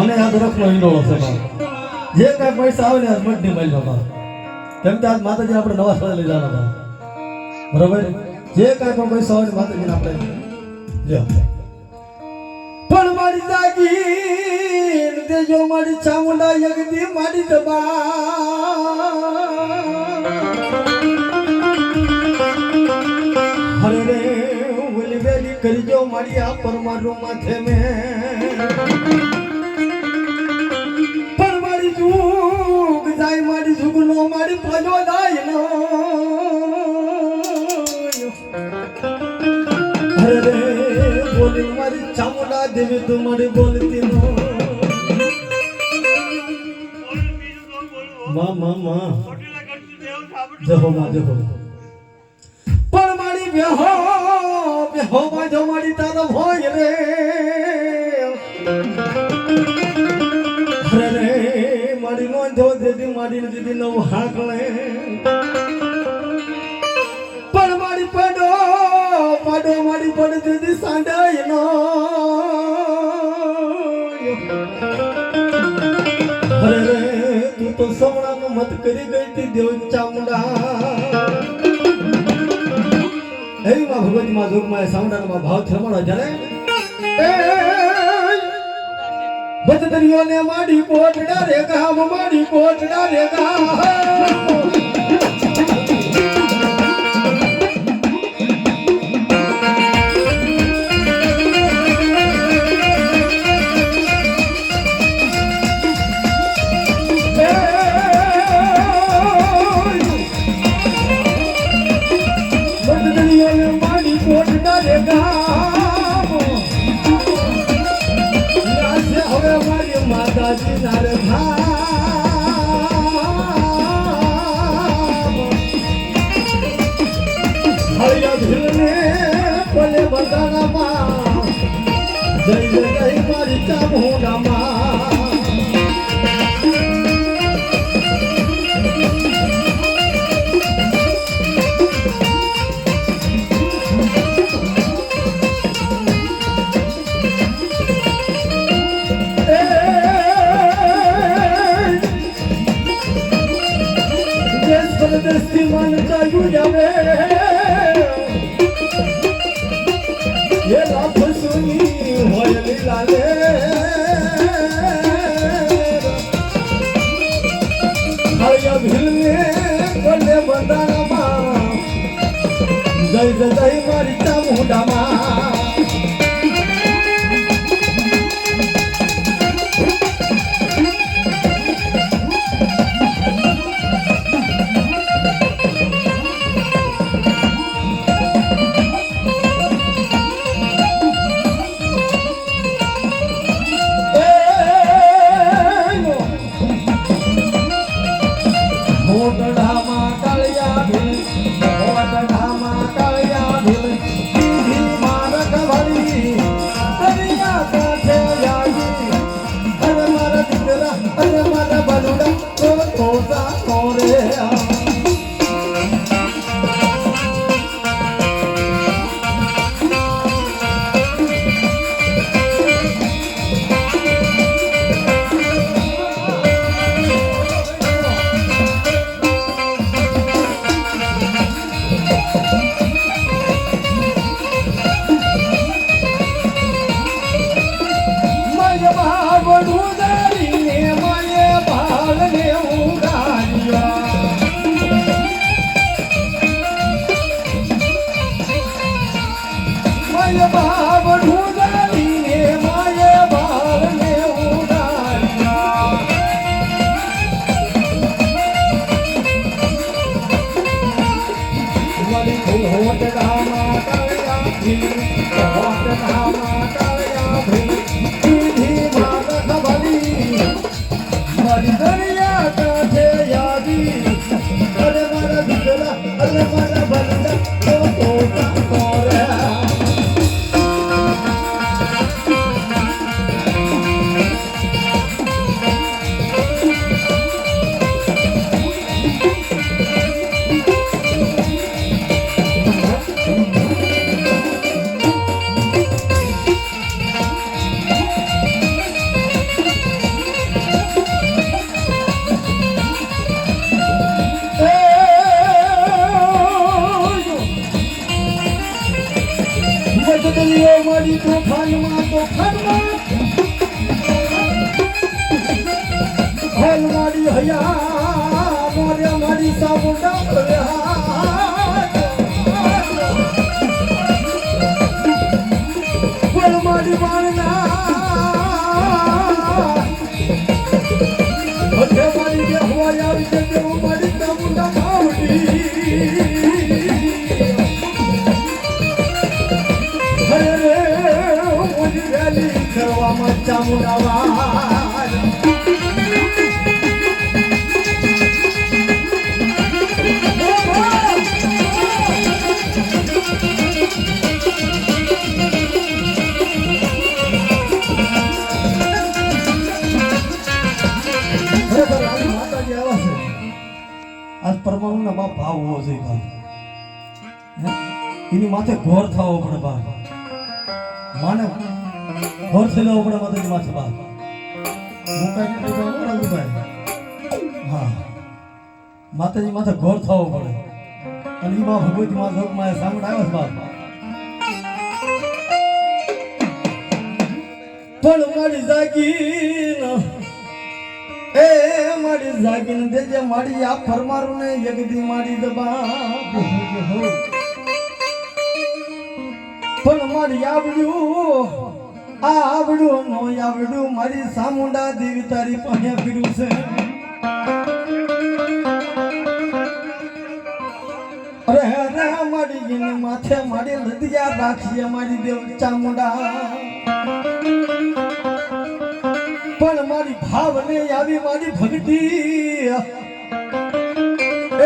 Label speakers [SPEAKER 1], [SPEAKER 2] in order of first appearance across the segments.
[SPEAKER 1] મને આ તરફનો ઈંડોળો છે જે કાંઈ પૈસા આવે ને આજની મળી બાપા. કેમ કે આજ માતાજી આપણે નવા સ્થળે લઈ જવાના હતા બરોબર? જે કાંઈ પણ પૈસા આવે માતાજીને આપણે લ્યો. પણ મારી જાગીર દેજો મારી ચામુંડા યગદી મારી દબા હરે રે કરજો મારી આ પરમારો માથે અરે રે બોલી મારી ચામુંડા દેવી તું મારી બોલતી નો મા જહો પણ મારી બેહો બેહો માં મારી તારો ભોય રે રે મારી જો દીધી મારી દીધી નવ હાકલે પડો சண்டாயனோ? તું તો સવણાનો મત કરી ગઈ તી દેવ ચામુંડા એવી માં ભગવતી માં જોગમાં સાવડાના ભાવ થરમાડો જ્યારે બદદરીઓ ને માડી કોટડા રે ગામ માડી કોટડા રે ગામ जय जय मारी चाहो नामा زي زي مرتم ودما માય ભાવ ઉદારીને તોફાનમાં તોફાનમાં હોલ મારી હયા મોરે મારી સાબુડા હોલ મારી બાણના હથે મારી પરમાણુના બાપ ભાવ હોવો જોઈએ બાપ. એની માથે ઘોર થવો પડે બાપ. માને ઘોર આપણા પડે માતાજી માથે બાપ મુકાઈ તો રાજુભાઈ હા. માતાજી માથે ઘોર થવો પડે. અને એ માં ભગવતી માં જોગમાં સાંભળ આવ્યો છે બાપ. પણ મારી જાગીર એ મારી જાગીને દેજે મારી આ ફરમારું ને યગદી મારી દબા પણ મારી આવડ્યું આ આવડ્યું નો આવડું, મારી સામુંડા દેવી તારી પાસે ફીરું છે. અરે અરે મારી ગીને માથે મારી લદિયા રાખી મારી દેવ ચામુંડા. પણ મારી ભાવને આવી મારી ભક્તિ.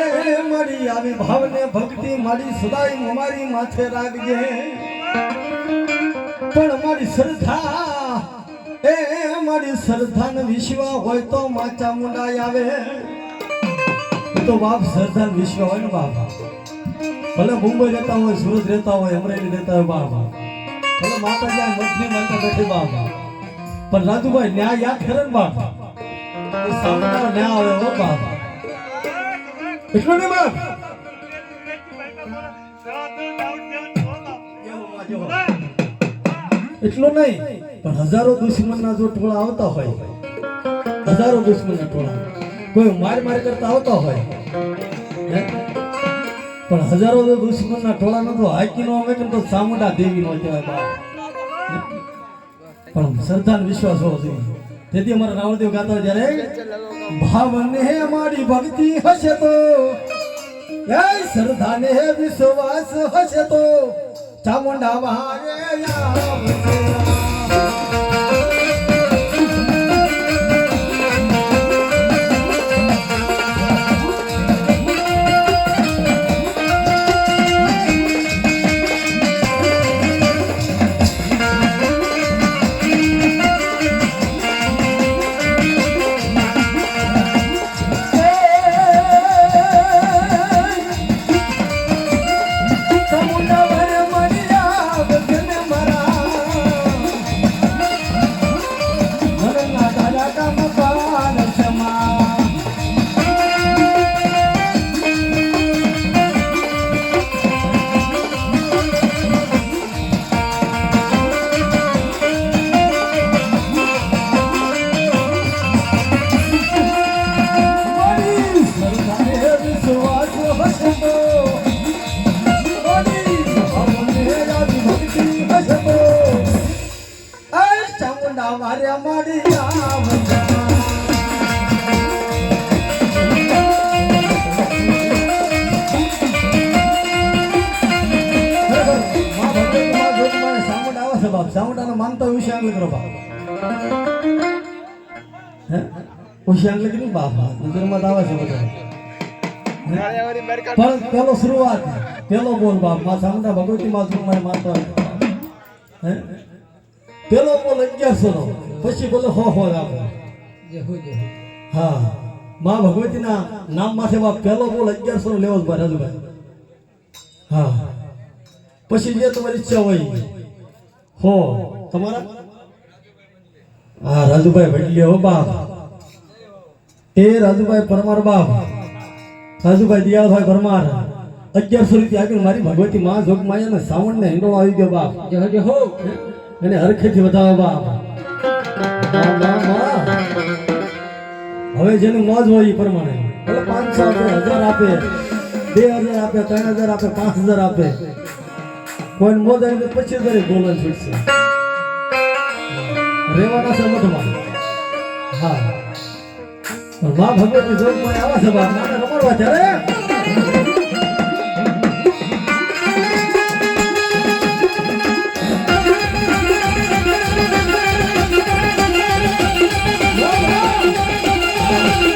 [SPEAKER 1] એ મારી આવી ભાવને ભક્તિ, મારી સદાય મારી માથે રાખજે. પણ મારી શ્રદ્ધા એ મારી શ્રદ્ધાને વિશ્વા હોય તો માચા ચામુંડા આવે. તો બાપ શ્રદ્ધા ને વિશ્વ હોય ને બાપ. ભલે મુંબઈ રહેતા હોય સુરત રહેતા હોય અમરેલી રહેતા હોય બાપ. ભલે માતાજી મઠની માતા બેઠી બાપ. પણ રાજુભાઈ ન્યાય યાદ કરે ને બાપ. ન્યાય આવે હો બાપ. એટલું નહીં બાપ એટલું નહીં, પણ હજારો દુશ્મનના જો ટોળા આવતા હોય, હજારો દુશ્મનના ટોળા, કોઈ માર માર કરતા આવતા હોય, હે? પણ હજારો દુશ્મનના ટોળા નતો, હાકી નો આવે તો સામુંડા દેવી નો કહેવાય બાપ પણ શ્રદ્ધા વિશ્વાસ હોવો જોઈએ તેથી અમારા રાવણદેવ ગાતા હોય જ્યારે, ભાવને મારી ભક્તિ હશે તો, એ શ્રદ્ધાને વિશ્વાસ હશે તો ચામુંડા મારે સામુંડાનો માનતો વિશે આગળ કરો બાપ હે? વિશે આગળ કીધું બાપ નજરમાં આવે છે બધા. પણ પેલો શરૂઆત પેલો બોલ બાપમાં સામુંડા ભગવતી માં શું મારે માનતો હે? પેલો બોલ અગિયારસો નો પછી બોલો હો હો રાખો હા. માં ભગવતીના નામ માથે બાપ પેલો બોલ અગિયારસો નો લેવો જ ભાઈ રાજુભાઈ. હા. પછી જે તમારી ઈચ્છા હોય હો તમારા? હા રાજુભાઈ ભટલી હો બાપ. એ રાજુભાઈ પરમાર બાપ. રાજુભાઈ દિયાળભાઈ પરમાર. અગિયારસો રૂપિયા આપીને મારી ભગવતી માં જોગ માયા ને સાવણ ને હિંડો આવી ગયો બાપ.
[SPEAKER 2] હો
[SPEAKER 1] એને હરખેથી વધાવવા બાપ. હવે જેનું મોજ હોય એ પ્રમાણે. પાંચસો આપે હજાર આપે બે હજાર આપે ત્રણ હજાર આપે પાંચ હજાર આપે. કોઈ મોદા એટલે પછી દરેક બોલવાનું છૂટશે રેવાના છે મઠમાં. હા. પણ મા ભગવતી જોગ મને આવા છે, બાપ માને રમાડવા ત્યારે Thank you.